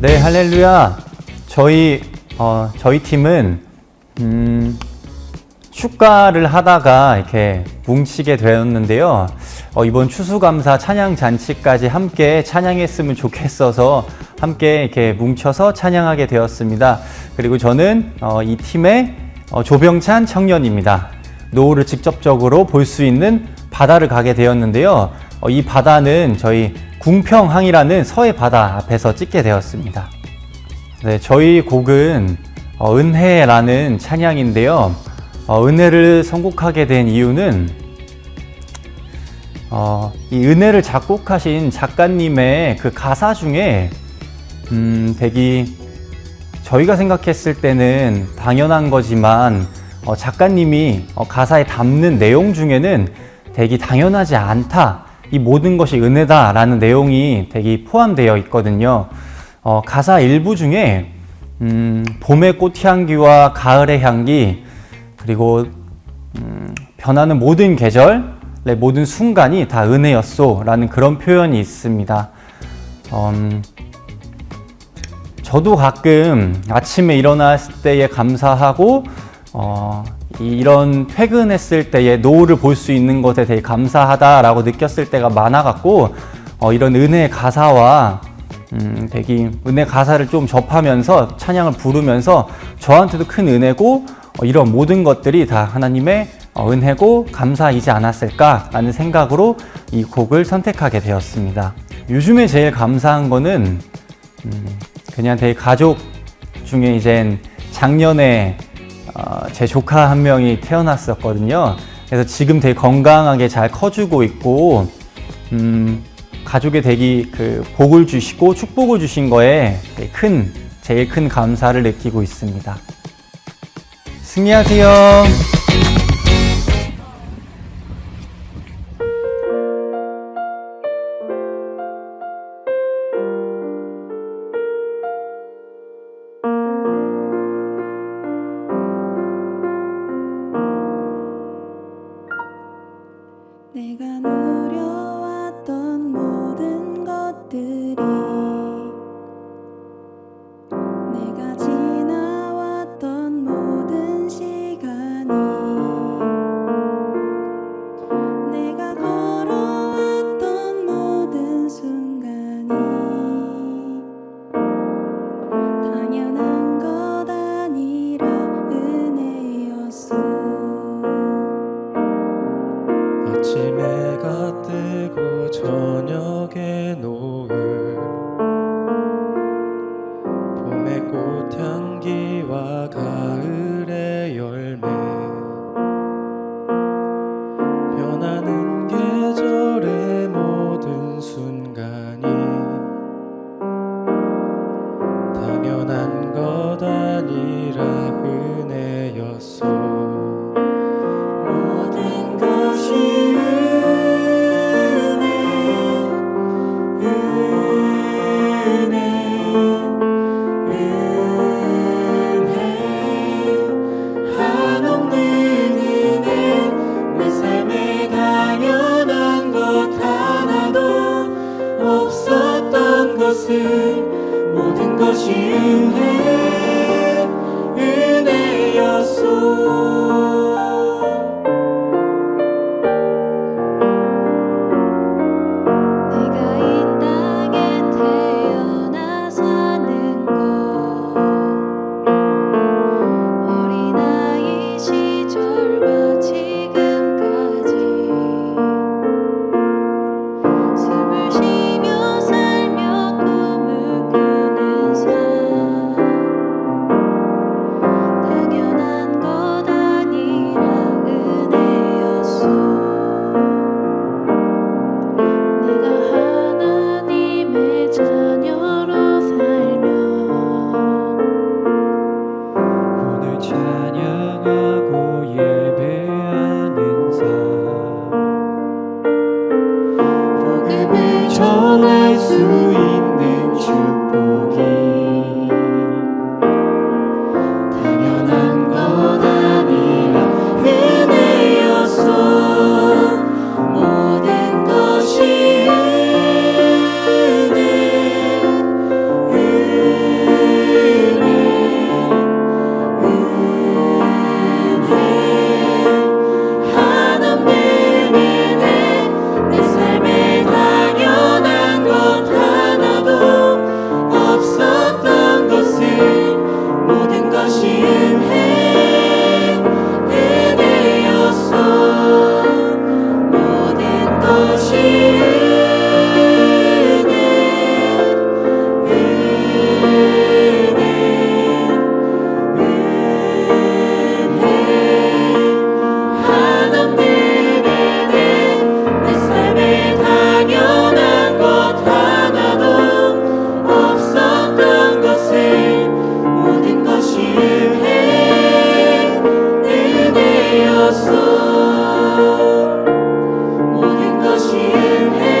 네, 할렐루야. 저희 어, 저희 팀은 음, 축가를 하다가 이렇게 뭉치게 되었는데요. 어, 이번 추수감사 찬양 잔치까지 함께 찬양했으면 좋겠어서 함께 이렇게 뭉쳐서 찬양하게 되었습니다. 그리고 저는 어, 이 팀의 어, 조병찬 청년입니다. 노을을 직접적으로 볼 수 있는 바다를 가게 되었는데요. 어, 이 바다는 저희 궁평항이라는 서해 바다 앞에서 찍게 되었습니다. 네, 저희 곡은 어, 은혜라는 찬양인데요. 어, 은혜를 선곡하게 된 이유는 어, 이 은혜를 작곡하신 작가님의 그 가사 중에 음, 되게 저희가 생각했을 때는 당연한 거지만 어, 작가님이 어, 가사에 담는 내용 중에는 되게 당연하지 않다. 이 모든 것이 은혜다라는 내용이 되게 포함되어 있거든요. 어, 가사 일부 중에 음, 봄의 꽃향기와 가을의 향기 그리고 음, 변하는 모든 계절, 의 모든 순간이 다 은혜였소라는 그런 표현이 있습니다. 음, 저도 가끔 아침에 일어났을 때에 감사하고 어, 이런 퇴근했을 때에 노을을 볼수 있는 것에 되게 감사하다라고 느꼈을 때가 많아갖고 어, 이런 은혜의 가사와 음, 되게 은혜 가사를 좀 접하면서 찬양을 부르면서 저한테도 큰 은혜고 어, 이런 모든 것들이 다 하나님의 어, 은혜고 감사이지 않았을까라는 생각으로 이 곡을 선택하게 되었습니다. 요즘에 제일 감사한 거는 음, 그냥 되게 가족 중에 이젠 작년에 어, 제 조카 한 명이 태어났었거든요. 그래서 지금 되게 건강하게 잘 커주고 있고, 음, 가족의 되게 그 복을 주시고 축복을 주신 거에 큰, 제일 큰 감사를 느끼고 있습니다. 승리하세요. 아침 해가 뜨고 저녁에 노을. 봄의 꽃향기와 가을의 열매. 변하는 계절의 모든 순간이 당연한 것 아니라 은혜였소 것은 모든 것이 은혜 은혜였소. 전할 수 있는 주. Amen.